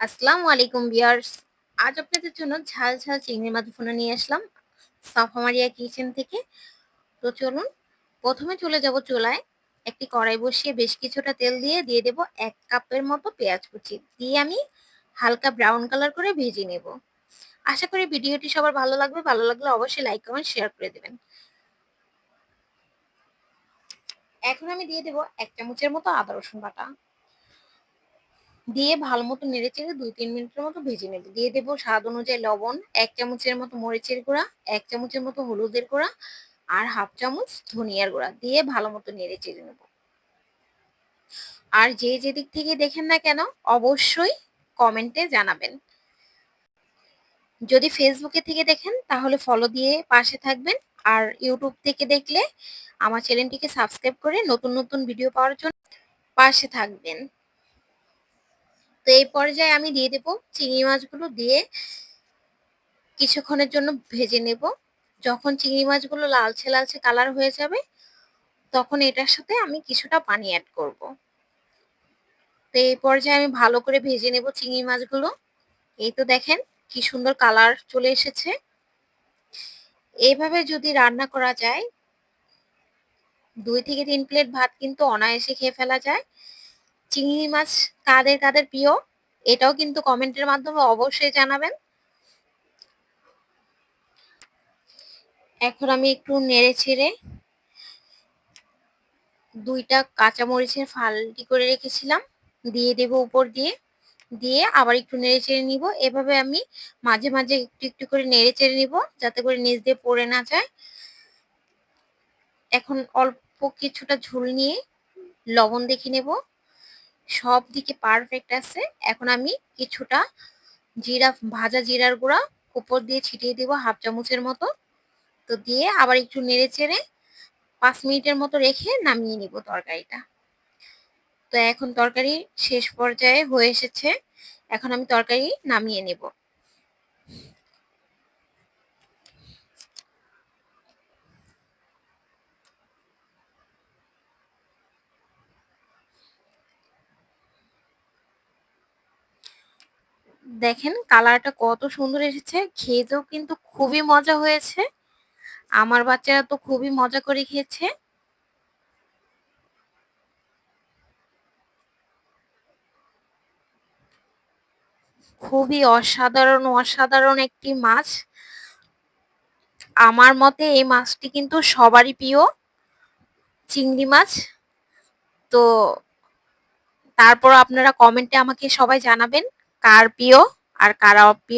আসসালামু আলাইকুম বিয়ার্স আজ আপনাদের জন্য ঝাল ঝাল চিংড়ি মাছ নিয়ে আসলাম, সাফামারিয়া কিচেন থেকে। তো চলুন, প্রথমে চলে যাব চুলায়। একটি কড়াই বসিয়ে বেশ কিছুটা তেল দিয়ে দিয়ে দেব এক কাপের মতো পেঁয়াজ কুচি। দিয়ে আমি হালকা ব্রাউন কালার করে ভেজে নেব। আশা করি ভিডিওটি সবার ভালো লাগবে। ভালো লাগলে অবশ্যই লাইক, কমেন্ট, শেয়ার করে দেবেন। এখন আমি দিয়ে দেব এক চামচের মতো আদা রসুন বাটা। দিয়ে ভালো মতো নেড়ে চেড়ে দুই, তিন মিনিটের মতো ভেজে নেব। দিয়ে দেবো স্বাদ অনুযায়ী লবণ, এক চামচের মতো মরিচের গুঁড়া, এক চামচের মতো হলুদের গুঁড়া আর হাফ চামচ ধনিয়ার গুঁড়া দিয়ে ভালো মতো নেড়ে চেড়ে নেব। আর যে যেদিক থেকে দেখেন না কেন, অবশ্যই কমেন্টে জানাবেন। যদি ফেসবুকে থেকে দেখেন, তাহলে ফলো দিয়ে পাশে থাকবেন। আর ইউটিউব থেকে দেখলে আমার চ্যানেলটিকে সাবস্ক্রাইব করে নতুন নতুন ভিডিও পাওয়ার জন্য পাশে থাকবেন। তো এই পর্যায়ে আমি দিয়ে দেব চিংড়ি মাছগুলো দিয়ে কিছুক্ষণের জন্য ভেজে নেব। যখন চিংড়ি মাছগুলো লালচে লালচে কালার হয়ে যাবে, তখন এটার সাথে আমি কিছুটা পানি অ্যাড করব। তো এই পর্যায়ে আমি ভালো করে ভেজে নেব চিংড়ি মাছগুলো। এই তো দেখেন কি সুন্দর কালার চলে এসেছে। এইভাবে যদি রান্না করা যায়, দুই থেকে তিন প্লেট ভাত কিন্তু অনায়াসে খেয়ে ফেলা যায়। চিংড়ি মাছ কাদের কাদের প্রিয়, এটাও কিন্তু কমেন্টের মাধ্যমে অবশ্যই জানাবেন। এখন আমি একটু নেড়ে ছেড়ে দুইটা কাঁচামরিচের ফালটি করে রেখেছিলাম, দিয়ে দেব উপর দিয়ে দিয়ে আবার একটু নেড়ে চেড়ে নিব। এভাবে আমি মাঝে মাঝে একটু একটু করে নেড়ে চেড়ে নিব, যাতে করে নিচ দিয়ে পড়ে না যায়। এখন অল্প কিছুটা ঝুল নিয়ে লবণ দেখে নেব। সব দিকে পারফেক্ট আছে। এখন আমি কিছুটা জিরা, ভাজা জিরার গুঁড়া উপর দিয়ে ছিটিয়ে দেবো হাফ চামচের মতো। তো দিয়ে আবার একটু নেড়ে চেড়ে পাঁচ মিনিটের মতো রেখে নামিয়ে নিব তরকারিটা। তো এখন তরকারি শেষ পর্যায়ে হয়ে এসেছে। এখন আমি তরকারি নামিয়ে নেব। দেখেন কালারটা কত সুন্দর এসেছে, খেতেও কিন্তু খুবই মজা হয়েছে। আমার বাচ্চারা তো খুবই মজা করে খেয়েছে। খুবই অসাধারণ অসাধারণ একটি মাছ। আমার মতে এই মাছটি কিন্তু সবারই প্রিয়, চিংড়ি মাছ। তো তারপর আপনারা কমেন্টে আমাকে সবাই জানাবেন। কার প্রিয় আর কারা অপ্রিয়